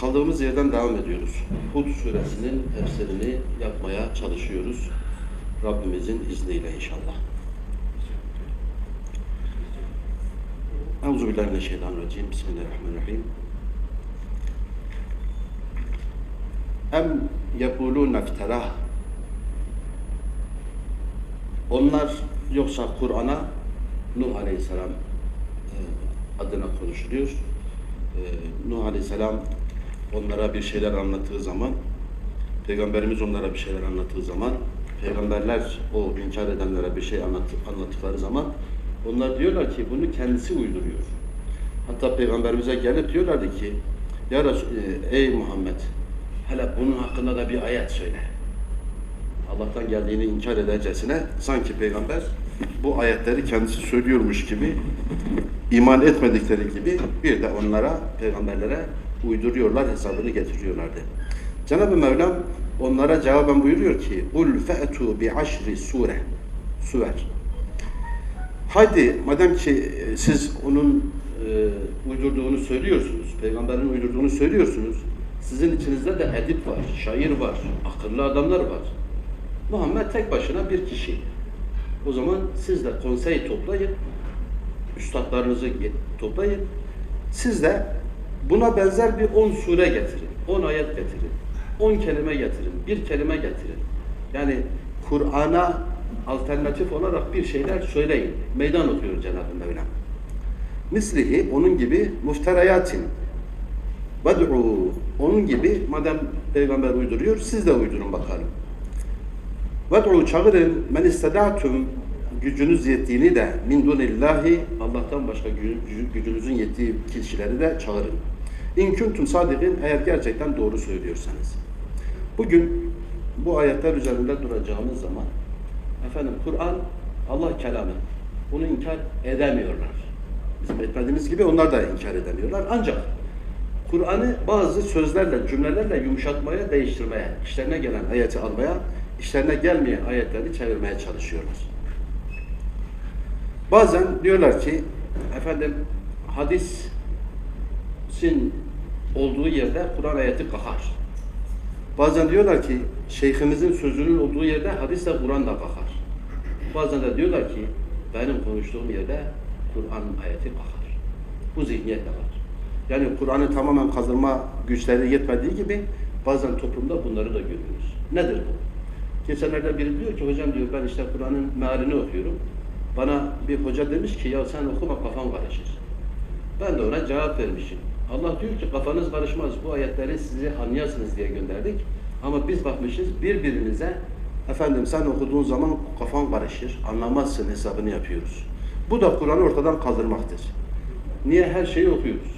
Kaldığımız yerden devam ediyoruz. Hud suresinin tefsirini yapmaya çalışıyoruz. Rabbimizin izniyle inşallah. Euzubillahimineşşeytanirracim. Bismillahirrahmanirrahim. Em yekulûne ifterah. Onlar yoksa Kur'an'a Nuh Aleyhisselam e, adına konuşuluyor. E, Nuh Aleyhisselam onlara bir şeyler anlattığı zaman, Peygamberimiz onlara bir şeyler anlattığı zaman, peygamberler o inkar edenlere bir şey anlat, anlattıkları zaman onlar diyorlar ki bunu kendisi uyduruyor. Hatta Peygamberimize gelip diyorlardı ki Ya Resul, e, ey Muhammed hele bunun hakkında da bir ayet söyle. Allah'tan geldiğini inkar edercesine sanki peygamber bu ayetleri kendisi söylüyormuş gibi iman etmedikleri gibi bir de onlara, peygamberlere uyduruyorlar, hesabını getiriyorlardı. Cenab-ı Mevlam onlara cevaben buyuruyor ki fe'tu bi aşri sure suver. Hadi madem ki e, siz onun e, uydurduğunu söylüyorsunuz, peygamberin uydurduğunu söylüyorsunuz, sizin içinizde de edip var, şair var, akıllı adamlar var. Muhammed tek başına bir kişi. O zaman siz de konsey toplayın, üstadlarınızı toplayın. Siz de buna benzer bir 10 sure getirin, 10 ayet getirin, 10 kelime getirin, bir kelime getirin. Yani Kur'an'a alternatif olarak bir şeyler söyleyin. Meydan okuyor Cenab-ı Mevlam. Mislihi onun gibi mufterayatin Ved'u onun gibi madem peygamber uyduruyor siz de uydurun bakalım. Ved'u çağırın men isteda'tum gücünüz yettiğini de min dunillahi Allah'tan başka gü- gü- gücünüzün yettiği kişileri de çağırın. İn kuntum sadikin eğer gerçekten doğru söylüyorsanız. Bugün bu ayetler üzerinde duracağımız zaman efendim Kur'an Allah kelamı. Bunu inkar edemiyorlar. Bizim etmediğimiz gibi onlar da inkar edemiyorlar. Ancak Kur'an'ı bazı sözlerle, cümlelerle yumuşatmaya, değiştirmeye, işlerine gelen ayeti almaya, işlerine gelmeyen ayetleri çevirmeye çalışıyorlar. Bazen diyorlar ki, efendim hadisin olduğu yerde Kur'an ayeti kakar. Bazen diyorlar ki, şeyhimizin sözünün olduğu yerde hadisle Kur'an da kakar. Bazen de diyorlar ki, benim konuştuğum yerde Kur'an ayeti kakar. Bu zihniyet de var. Yani Kur'an'ı tamamen kazırma güçleri yetmediği gibi bazen toplumda bunları da görüyoruz. Nedir bu? Geçenlerde biri diyor ki hocam diyor ben işte Kur'an'ın mealini okuyorum. Bana bir hoca demiş ki ya sen okuma kafan karışır. Ben de ona cevap vermişim. Allah diyor ki kafanız karışmaz bu ayetleri sizi anlayasınız diye gönderdik. Ama biz bakmışız birbirinize efendim sen okuduğun zaman kafan karışır, anlamazsın hesabını yapıyoruz. Bu da Kur'an'ı ortadan kaldırmaktır. Niye her şeyi okuyoruz?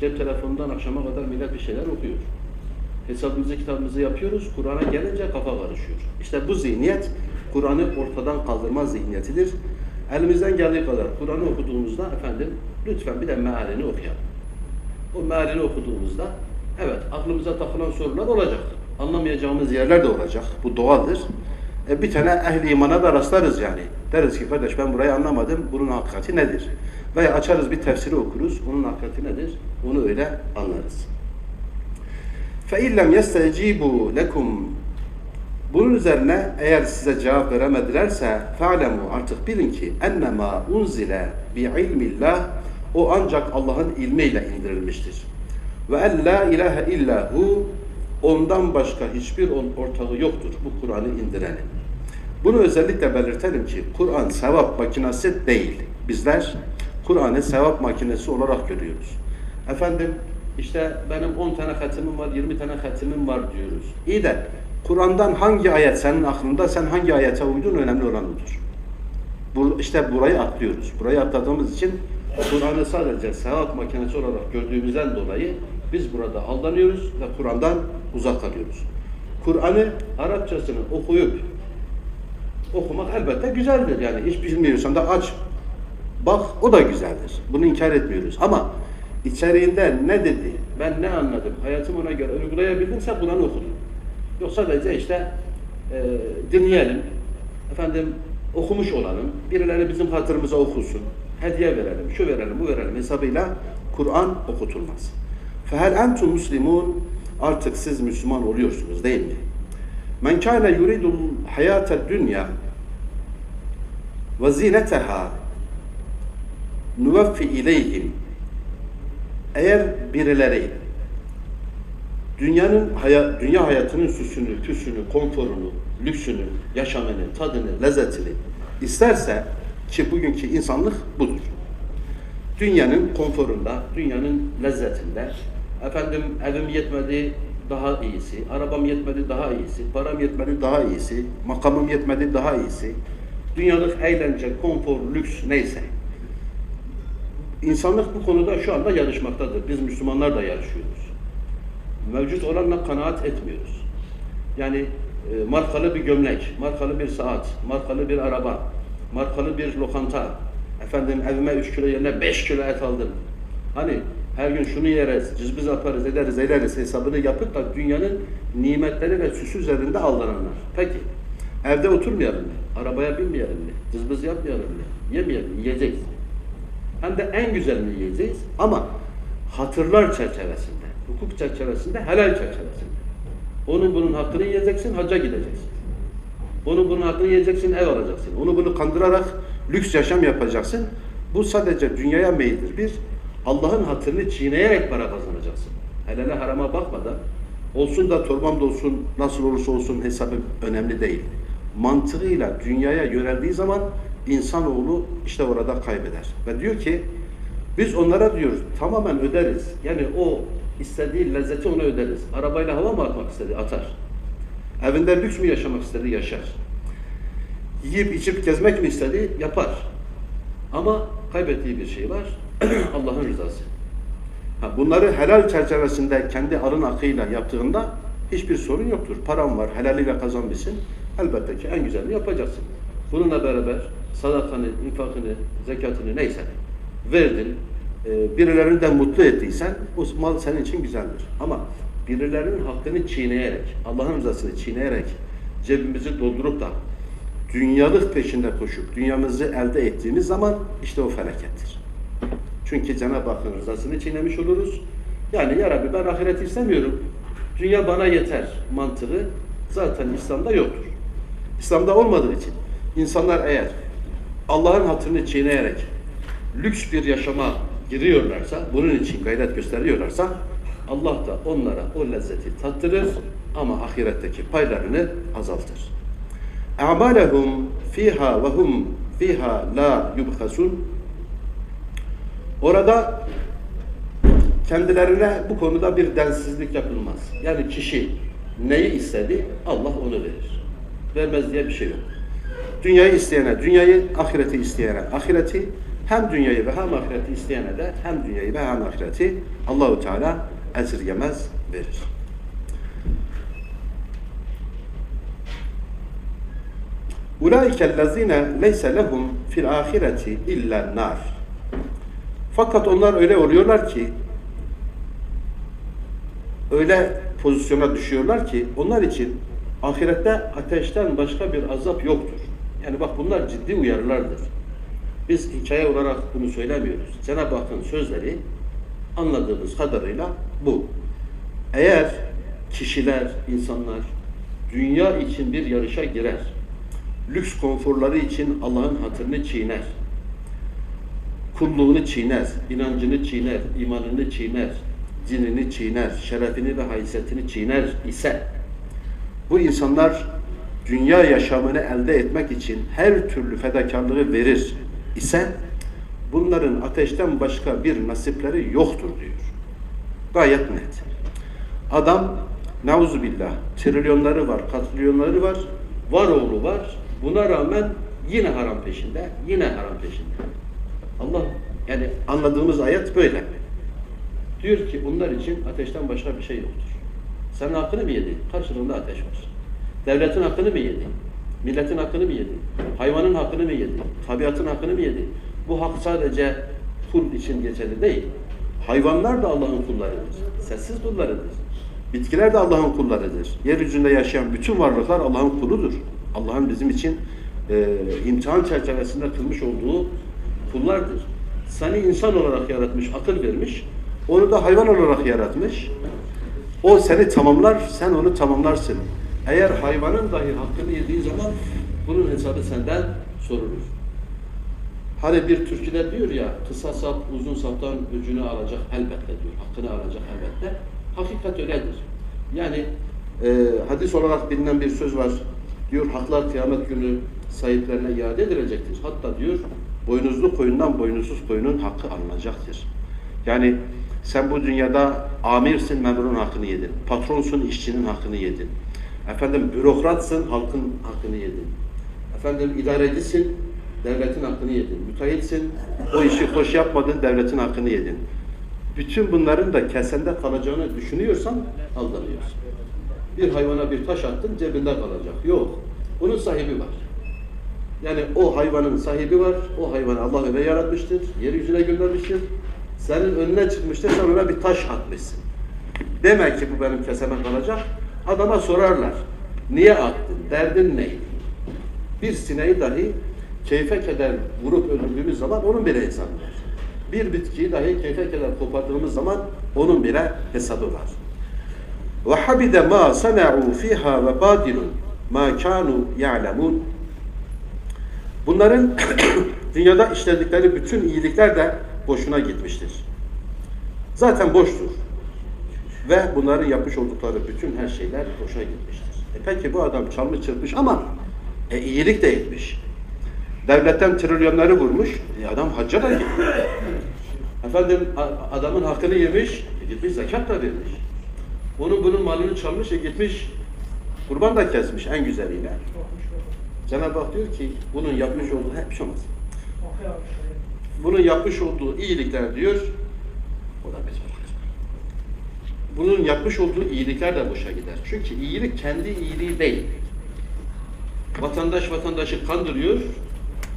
Cep telefonundan akşama kadar millet bir şeyler okuyor. Hesabımızı kitabımızı yapıyoruz. Kur'an'a gelince kafa karışıyor. İşte bu zihniyet Kur'an'ı ortadan kaldırma zihniyetidir. Elimizden geldiği kadar Kur'an'ı okuduğumuzda efendim lütfen bir de mealini okuyalım O mealini okuduğumuzda evet aklımıza takılan sorular olacak. Anlamayacağımız yerler de olacak. Bu doğaldır. E, bir tane ehli imana da rastlarız yani. Deriz ki kardeş ben burayı anlamadım. Bunun hakikati nedir? Veya açarız bir tefsiri okuruz. Onun hakikati nedir? Onu öyle anlarız. فَاِنْ لَمْ يَسْتَجِيبُوا لَكُمْ Bunun üzerine eğer size cevap veremedilerse فَعْلَمُوا artık bilin ki اَنَّمَا اُنْزِلَ بِعِلْمِ اللّٰهِ o ancak Allah'ın ilmiyle indirilmiştir. Ve en la ilahe illa hu ondan başka hiçbir ortağı yoktur bu Kur'an'ı indirenin. Bunu özellikle belirtelim ki Kur'an sevap makinesi değil. Bizler Kur'an'ı sevap makinesi olarak görüyoruz. Efendim işte benim 10 tane hatimim var, 20 tane hatimim var diyoruz. İyi de Kur'an'dan hangi ayet senin aklında, sen hangi ayete uydun önemli olan odur. Bu, işte burayı atlıyoruz. Burayı atladığımız için Kur'an'ı sadece sevap makinesi olarak gördüğümüzden dolayı biz burada aldanıyoruz ve Kur'an'dan uzak kalıyoruz. Kur'an'ı Arapçasını okuyup okumak elbette güzeldir. Yani hiç bilmiyorsan da aç. Bak o da güzeldir. Bunu inkar etmiyoruz. Ama içeriğinde ne dedi, ben ne anladım, hayatım ona göre uygulayabildimse Kur'an'ı okudum. Yoksa sadece işte e, dinleyelim, efendim okumuş olalım, birileri bizim hatırımıza okusun, hediye verelim, şu verelim, bu verelim hesabıyla Kur'an okutulmaz. Fehel entum muslimun artık siz Müslüman oluyorsunuz değil mi? Men kâne yuridul hayâtel dünya ve zinetehâ nuveffi ileyhim eğer birileri dünyanın haya, dünya hayatının süsünü, püsünü, konforunu, lüksünü, yaşamını, tadını, lezzetini isterse ki bugünkü insanlık budur. Dünyanın konforunda, dünyanın lezzetinde, efendim evim yetmedi daha iyisi, arabam yetmedi daha iyisi, param yetmedi daha iyisi, makamım yetmedi daha iyisi, dünyalık eğlence, konfor, lüks neyse. İnsanlık bu konuda şu anda yarışmaktadır. Biz Müslümanlar da yarışıyoruz. Mevcut olanla kanaat etmiyoruz. Yani e, markalı bir gömlek, markalı bir saat, markalı bir araba, markalı bir lokanta, efendim evime 3 kilo yerine 5 kilo et aldım. Hani her gün şunu yeriz, cızbız yaparız, ederiz, ederiz hesabını yapıp da dünyanın nimetleri ve süsü üzerinde aldananlar. Peki, evde oturmayalım mı? Arabaya binmeyelim mi? Cızbız yapmayalım mı? Yemeyelim, yiyeceğiz. Hem de en güzelini yiyeceğiz ama hatırlar çerçevesinde, hukuk çerçevesinde, helal çerçevesinde. Onun bunun hakkını yiyeceksin, hacca gideceksin. Onun bunun hakkını yiyeceksin, ev alacaksın. Onu bunu kandırarak lüks yaşam yapacaksın. Bu sadece dünyaya meyildir. Bir, Allah'ın hatırını çiğneyerek para kazanacaksın. Helale harama bakmadan, olsun da torbam dolsun, nasıl olursa olsun hesabı önemli değil. Mantığıyla dünyaya yöneldiği zaman insanoğlu işte orada kaybeder. Ve diyor ki, biz onlara diyoruz tamamen öderiz. Yani o istediği lezzeti ona öderiz. Arabayla hava mı atmak istedi? Atar. Evinde lüks mü yaşamak istedi? Yaşar. Yiyip içip gezmek mi istedi? Yapar. Ama kaybettiği bir şey var. Allah'ın rızası. Ha, bunları helal çerçevesinde kendi alın akıyla yaptığında hiçbir sorun yoktur. Param var, helaliyle kazanmışsın. Elbette ki en güzelini yapacaksın. Bununla beraber sadakanı, infakını, zekatını neyse verdin. E, birilerini de mutlu ettiysen o mal senin için güzeldir. Ama birilerinin hakkını çiğneyerek, Allah'ın rızasını çiğneyerek cebimizi doldurup da dünyalık peşinde koşup dünyamızı elde ettiğimiz zaman işte o felakettir. Çünkü Cenab-ı Hakk'ın rızasını çiğnemiş oluruz. Yani ya Rabbi ben ahiret istemiyorum. Dünya bana yeter mantığı zaten İslam'da yoktur. İslam'da olmadığı için insanlar eğer Allah'ın hatırını çiğneyerek lüks bir yaşama giriyorlarsa, bunun için gayret gösteriyorlarsa Allah da onlara o lezzeti tattırır ama ahiretteki paylarını azaltır. A'malehum fiha ve hum fiha la yubhasun Orada kendilerine bu konuda bir densizlik yapılmaz. Yani kişi neyi istedi Allah onu verir. Vermez diye bir şey yok. Dünyayı isteyene dünyayı, ahireti isteyene ahireti, hem dünyayı ve hem ahireti isteyene de hem dünyayı ve hem ahireti Allahu Teala esirgemez verir. Ulaike ellezine leyse lehum fil ahireti illa nar. Fakat onlar öyle oluyorlar ki öyle pozisyona düşüyorlar ki onlar için ahirette ateşten başka bir azap yoktur. Yani bak bunlar ciddi uyarılardır. Biz hikaye olarak bunu söylemiyoruz. Cenab-ı Hakk'ın sözleri anladığımız kadarıyla bu. Eğer kişiler, insanlar dünya için bir yarışa girer, lüks konforları için Allah'ın hatırını çiğner, kulluğunu çiğner, inancını çiğner, imanını çiğner, cinini çiğner, şerefini ve haysiyetini çiğner ise bu insanlar dünya yaşamını elde etmek için her türlü fedakarlığı verir ise bunların ateşten başka bir nasipleri yoktur diyor. Gayet net. Adam nauzubillah trilyonları var, katrilyonları var, var oğlu var. Buna rağmen yine haram peşinde, yine haram peşinde. Allah yani anladığımız ayet böyle. Diyor ki bunlar için ateşten başka bir şey yoktur. Senin hakkını mı yedi? Karşılığında ateş var. Devletin hakkını mı yedi? Milletin hakkını mı yedi? Hayvanın hakkını mı yedi? Tabiatın hakkını mı yedi? Bu hak sadece kul için geçerli değil. Hayvanlar da Allah'ın kullarıdır. Sessiz kullarıdır. Bitkiler de Allah'ın kullarıdır. Yeryüzünde yaşayan bütün varlıklar Allah'ın kuludur. Allah'ın bizim için e, imtihan çerçevesinde kılmış olduğu kullardır. Seni insan olarak yaratmış, akıl vermiş. Onu da hayvan olarak yaratmış. O seni tamamlar, sen onu tamamlarsın. Eğer hayvanın dahi hakkını yediği zaman bunun hesabı senden sorulur. Hani bir türküde diyor ya, kısa sap uzun saptan öcünü alacak elbette diyor, hakkını alacak elbette. Hakikat öyledir. Yani e, hadis olarak bilinen bir söz var. Diyor haklar kıyamet günü sahiplerine iade edilecektir. Hatta diyor boynuzlu koyundan boynuzsuz koyunun hakkı alınacaktır. Yani sen bu dünyada amirsin, memurun hakkını yedin. Patronsun, işçinin hakkını yedin. Efendim bürokratsın, halkın hakkını yedin. Efendim idarecisin, devletin hakkını yedin. Müteahhitsin, o işi hoş yapmadın, devletin hakkını yedin. Bütün bunların da kesende kalacağını düşünüyorsan aldanıyorsun. Bir hayvana bir taş attın cebinde kalacak. Yok. Bunun sahibi var. Yani o hayvanın sahibi var. O hayvanı Allah öyle yaratmıştır. Yeryüzüne göndermiştir. Senin önüne çıkmıştır. Sen ona bir taş atmışsın. Demek ki bu benim keseme kalacak. Adama sorarlar. Niye attın? Derdin neydi? Bir sineği dahi keyfe keder vurup öldürdüğümüz zaman onun bile hesabı var. Bir bitkiyi dahi keyfe keder kopardığımız zaman onun bile hesabı var. Ve habide ma sana'u fiha ve batilun ma kanu ya'lemun. Bunların dünyada işledikleri bütün iyilikler de boşuna gitmiştir. Zaten boştur. Ve bunların yapmış oldukları bütün her şeyler boşa gitmiştir. E peki bu adam çalmış çırpmış ama e, iyilik de etmiş. Devletten trilyonları vurmuş. E adam hacca da gitmiş. Efendim adamın hakkını yemiş, e gitmiş zekat da vermiş. Onun bunun malını çalmış, e gitmiş kurban da kesmiş en güzeliyle. Cenab-ı Hak diyor ki bunun yapmış olduğu hep şey olmaz. Bunun yapmış olduğu iyilikler diyor o da biz Bunun yapmış olduğu iyilikler de boşa gider. Çünkü iyilik kendi iyiliği değil. Vatandaş vatandaşı kandırıyor,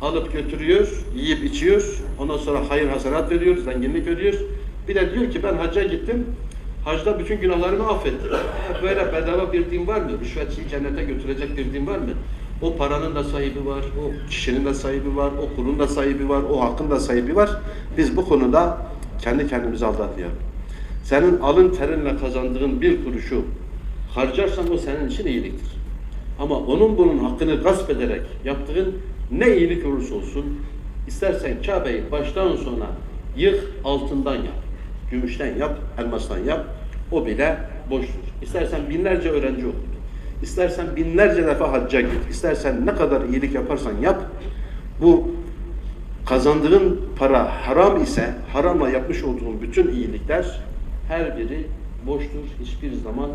alıp götürüyor, yiyip içiyor, ondan sonra hayır hasenat veriyor, zenginlik veriyor. Bir de diyor ki ben hacca gittim, hacda bütün günahlarımı affettim. Böyle bedava bir din var mı? Rüşvetçiyi cennete götürecek bir din var mı? O paranın da sahibi var, o kişinin de sahibi var, o kulun da sahibi var, o hakkın da sahibi var. Biz bu konuda kendi kendimizi aldatmayalım. Senin alın terinle kazandığın bir kuruşu harcarsan o senin için iyiliktir. Ama onun bunun hakkını gasp ederek yaptığın ne iyilik olursa olsun istersen Kabe'yi baştan sona yık altından yap. Gümüşten yap, elmastan yap. O bile boştur. İstersen binlerce öğrenci oku. İstersen binlerce defa hacca git. İstersen ne kadar iyilik yaparsan yap. Bu kazandığın para haram ise haramla yapmış olduğun bütün iyilikler her biri boştur. Hiçbir zaman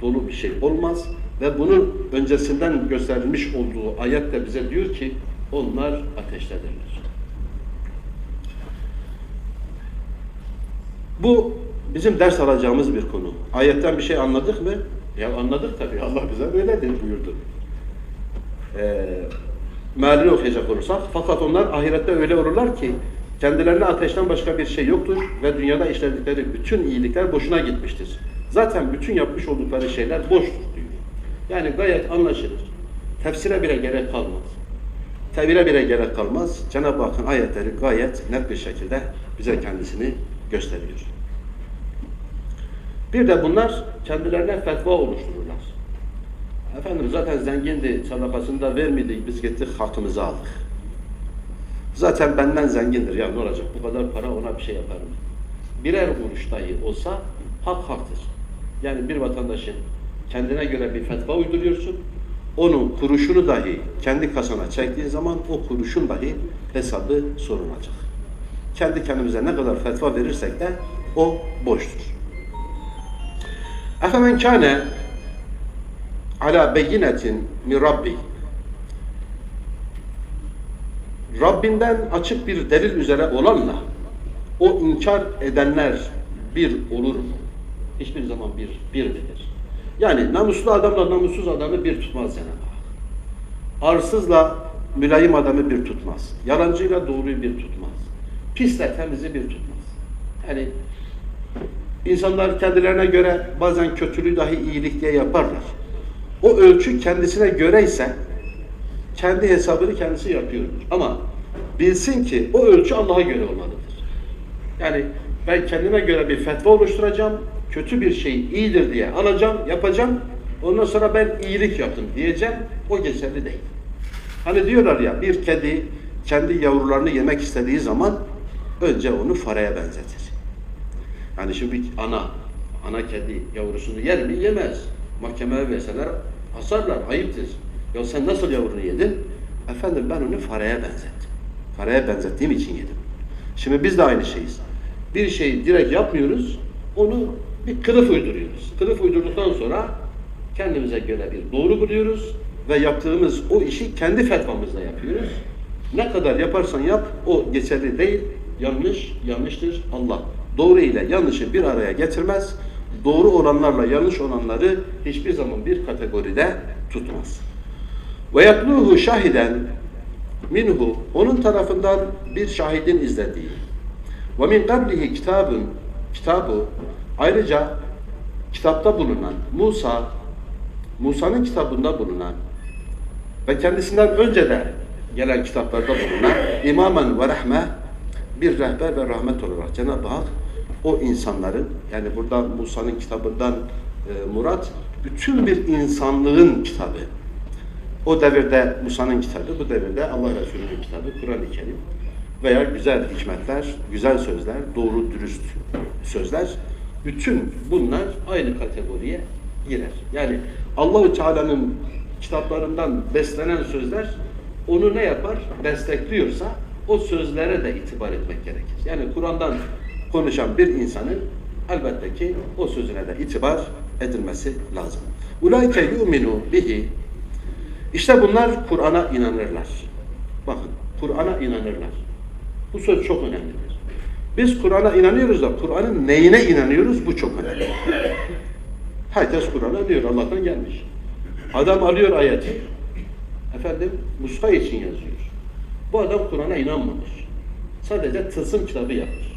dolu bir şey olmaz. Ve bunun öncesinden gösterilmiş olduğu ayet de bize diyor ki onlar ateştedirler. Bu bizim ders alacağımız bir konu. Ayetten bir şey anladık mı? Ya anladık tabii. Allah bize böyle dedi buyurdu. Ee, mealini okuyacak olursak. Fakat onlar ahirette öyle olurlar ki kendilerine ateşten başka bir şey yoktur ve dünyada işledikleri bütün iyilikler boşuna gitmiştir. Zaten bütün yapmış oldukları şeyler boştur diyor. Yani gayet anlaşılır. Tefsire bile gerek kalmaz. Tevhile bile gerek kalmaz. Cenab-ı Hakk'ın ayetleri gayet net bir şekilde bize kendisini gösteriyor. Bir de bunlar kendilerine fetva oluştururlar. Efendim zaten zengindi, sadakasını da vermedik, biz gittik hakkımızı aldık. Zaten benden zengindir ya ne olacak bu kadar para ona bir şey yapar mı? Birer kuruş dahi olsa hak haktır. Yani bir vatandaşın kendine göre bir fetva uyduruyorsun, onun kuruşunu dahi kendi kasana çektiğin zaman o kuruşun dahi hesabı sorulacak. Kendi kendimize ne kadar fetva verirsek de o boştur. Efemen kâne ala beyinetin min rabbi Rabbinden açık bir delil üzere olanla o inkar edenler bir olur mu? Hiçbir zaman bir, bir midir? Yani namuslu adamla namussuz adamı bir tutmaz Cenab-ı. Arsızla mülayim adamı bir tutmaz. Yalancıyla doğruyu bir tutmaz. Pisle temizi bir tutmaz. Yani insanlar kendilerine göre bazen kötülüğü dahi iyilik diye yaparlar. O ölçü kendisine göre ise kendi hesabını kendisi yapıyordur. Ama bilsin ki o ölçü Allah'a göre olmalıdır. Yani Ben kendime göre bir fetva oluşturacağım. Kötü bir şey iyidir diye alacağım, yapacağım. Ondan sonra ben iyilik yaptım diyeceğim. O geçerli değil. Hani diyorlar ya bir kedi kendi yavrularını yemek istediği zaman önce onu fareye benzetir. Yani şimdi ana, ana kedi yavrusunu yer mi? Yemez. Mahkemeye verseler asarlar, ayıptır. Ya sen nasıl yavrunu yedin? Efendim ben onu fareye benzettim. Fareye benzettiğim için yedim. Şimdi biz de aynı şeyiz. Bir şeyi direkt yapmıyoruz, onu bir kılıf uyduruyoruz. Kılıf uydurduktan sonra kendimize göre bir doğru buluyoruz ve yaptığımız o işi kendi fetvamızla yapıyoruz. Ne kadar yaparsan yap, o geçerli değil, yanlış, yanlıştır. Allah doğru ile yanlışı bir araya getirmez. Doğru olanlarla yanlış olanları hiçbir zaman bir kategoride tutmaz. Ve yatluhu şahiden minhu onun tarafından bir şahidin izlediği. Ve min qablihi kitabın kitabı ayrıca kitapta bulunan Musa Musa'nın kitabında bulunan ve kendisinden önce de gelen kitaplarda bulunan imamen ve rahme bir rehber ve rahmet olarak Cenab-ı Hak o insanların yani burada Musa'nın kitabından e, murat bütün bir insanlığın kitabı. O devirde Musa'nın kitabı, bu devirde Allah Resulü'nün kitabı Kur'an-ı Kerim veya güzel hikmetler, güzel sözler, doğru dürüst sözler bütün bunlar aynı kategoriye girer. Yani Allahu Teala'nın kitaplarından beslenen sözler onu ne yapar? Destekliyorsa o sözlere de itibar etmek gerekir. Yani Kur'an'dan konuşan bir insanın elbette ki o sözüne de itibar edilmesi lazım. Ulaike yu'minu bihi işte bunlar Kur'an'a inanırlar. Bakın Kur'an'a inanırlar. Bu söz çok önemlidir. Biz Kur'an'a inanıyoruz da Kur'an'ın neyine inanıyoruz bu çok önemli. Herkes Kur'an'a diyor Allah'tan gelmiş. Adam alıyor ayeti efendim muska için yazıyor. Bu adam Kur'an'a inanmamış. Sadece tılsım kitabı yapmış.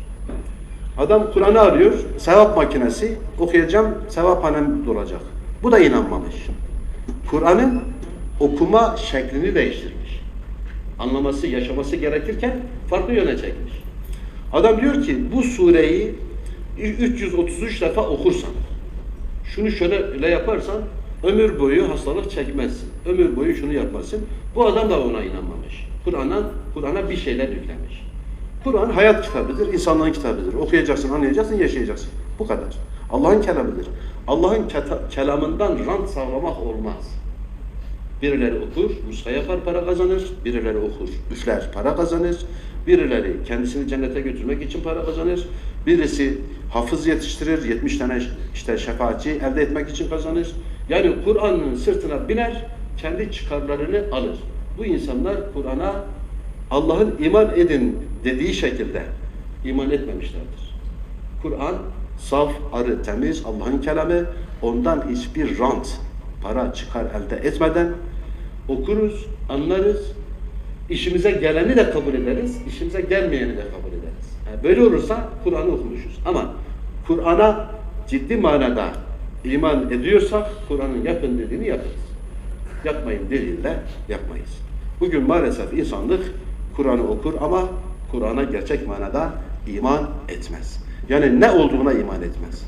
Adam Kur'an'ı arıyor, sevap makinesi, okuyacağım, sevap hanem dolacak. Bu da inanmamış. Kur'an'ın okuma şeklini değiştirmiş. Anlaması, yaşaması gerekirken farklı yöne çekmiş. Adam diyor ki bu sureyi 333 defa okursan, şunu şöyle yaparsan ömür boyu hastalık çekmezsin. Ömür boyu şunu yapmasın. Bu adam da ona inanmamış. Kur'an'a Kur'an'a bir şeyler yüklemiş. Kur'an hayat kitabıdır, insanlığın kitabıdır. Okuyacaksın, anlayacaksın, yaşayacaksın. Bu kadar. Allah'ın kelamıdır. Allah'ın kelamından rant sağlamak olmaz. Birileri okur, muska yapar, para kazanır. Birileri okur, üfler, para kazanır. Birileri kendisini cennete götürmek için para kazanır. Birisi hafız yetiştirir, 70 tane işte şefaatçi elde etmek için kazanır. Yani Kur'an'ın sırtına biner, kendi çıkarlarını alır. Bu insanlar Kur'an'a Allah'ın iman edin dediği şekilde iman etmemişlerdir. Kur'an saf, arı, temiz Allah'ın kelamı. Ondan hiçbir rant, para çıkar elde etmeden okuruz, anlarız. İşimize geleni de kabul ederiz, işimize gelmeyeni de kabul ederiz. Yani böyle olursa Kur'an'ı okumuşuz. Ama Kur'an'a ciddi manada iman ediyorsak Kur'an'ın yapın dediğini yaparız. Yapmayın dediğinde yapmayız. Bugün maalesef insanlık Kur'an'ı okur ama Kur'an'a gerçek manada iman etmez. Yani ne olduğuna iman etmez.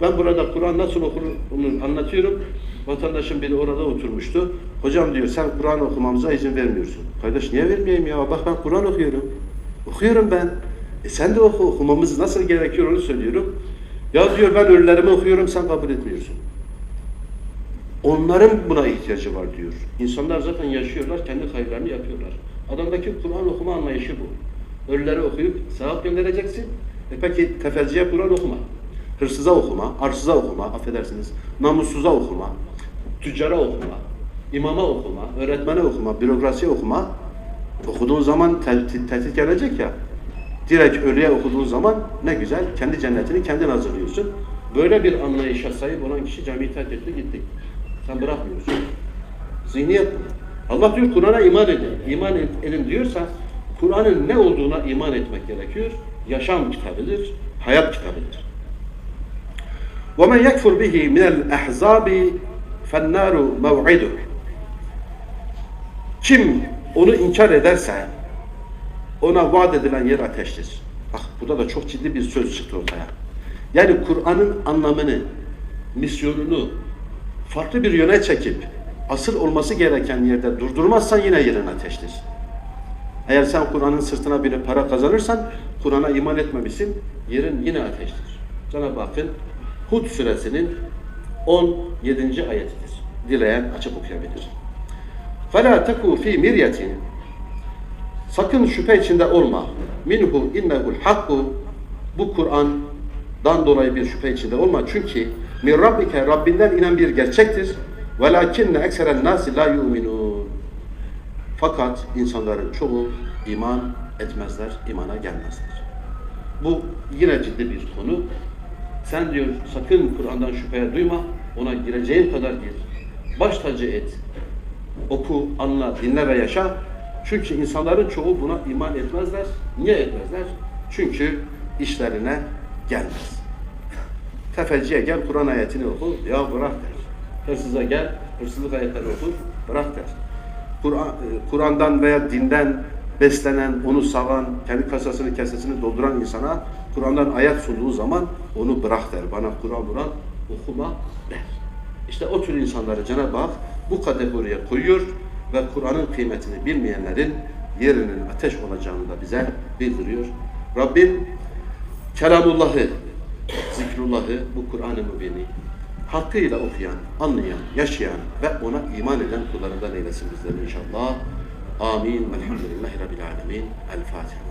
Ben burada Kur'an nasıl okunur anlatıyorum. Vatandaşım biri orada oturmuştu. Hocam diyor sen Kur'an okumamıza izin vermiyorsun. Kardeş niye vermeyeyim ya? Bak ben Kur'an okuyorum. Okuyorum ben. E sen de oku. Okumamız nasıl gerekiyor onu söylüyorum. Ya diyor ben ölülerimi okuyorum sen kabul etmiyorsun. Onların buna ihtiyacı var diyor. İnsanlar zaten yaşıyorlar, kendi kayıplarını yapıyorlar. Adamdaki Kur'an okuma anlayışı bu. Ölüleri okuyup sevap göndereceksin. E peki tefeciye Kur'an okuma. Hırsıza okuma, arsıza okuma, affedersiniz, namussuza okuma, tüccara okuma, imama okuma, öğretmene okuma, bürokrasiye okuma. Okuduğun zaman tehdit, tehdit gelecek ya. Direkt ölüye okuduğun zaman ne güzel, kendi cennetini kendin hazırlıyorsun. Böyle bir anlayışa sahip olan kişi camiyi terk etti gitti. Sen bırakmıyorsun. Zihniyet bu. Allah diyor Kur'an'a iman edin. İman edin diyorsa Kur'an'ın ne olduğuna iman etmek gerekiyor. Yaşam kitabıdır, hayat kitabıdır. وَمَنْ يَكْفُرْ بِهِ مِنَ الْاَحْزَابِ فَالنَّارُ مَوْعِدُهُ Kim onu inkar ederse ona vaat edilen yer ateştir. Bak burada da çok ciddi bir söz çıktı ortaya. Yani Kur'an'ın anlamını, misyonunu farklı bir yöne çekip asıl olması gereken yerde durdurmazsan yine yerin ateştir. Eğer sen Kur'an'ın sırtına binip para kazanırsan Kur'an'a iman etmemişsin, yerin yine ateştir. Cenab-ı Hakk'ın Hud suresinin 17. ayetidir. Dileyen açıp okuyabilir. فَلَا تَكُوا ف۪ي مِرْيَةٍ Sakın şüphe içinde olma. Minhu innehul hakku bu Kur'an'dan dolayı bir şüphe içinde olma. Çünkü min rabbike Rabbinden inen bir gerçektir. Velakinne ekseren nasi la yu'minun. Fakat insanların çoğu iman etmezler, imana gelmezler. Bu yine ciddi bir konu. Sen diyor sakın Kur'an'dan şüpheye duyma, ona gireceğin kadar gir. Baş tacı et. Oku, anla, dinle ve yaşa. Çünkü insanların çoğu buna iman etmezler. Niye etmezler? Çünkü işlerine gelmez. Tefeciye gel Kur'an ayetini oku, ya bırak der. Hırsıza gel, hırsızlık ayetleri oku, bırak der. E, Kur'an'dan veya dinden beslenen, onu savan, kendi kasasını, kesesini dolduran insana Kur'an'dan ayet sunduğu zaman onu bırak der. Bana Kur'an Kur'an okuma der. İşte o tür insanları Cenab-ı Hak bu kategoriye koyuyor ve Kur'an'ın kıymetini bilmeyenlerin yerinin ateş olacağını da bize bildiriyor. Rabbim Kelamullah'ı, zikrullah'ı, bu Kur'an-ı Mübin'i hakkıyla okuyan, anlayan, yaşayan ve ona iman eden kullarından eylesin bizleri inşallah. Amin. Velhamdülillahi Rabbil Alemin. El Fatiha.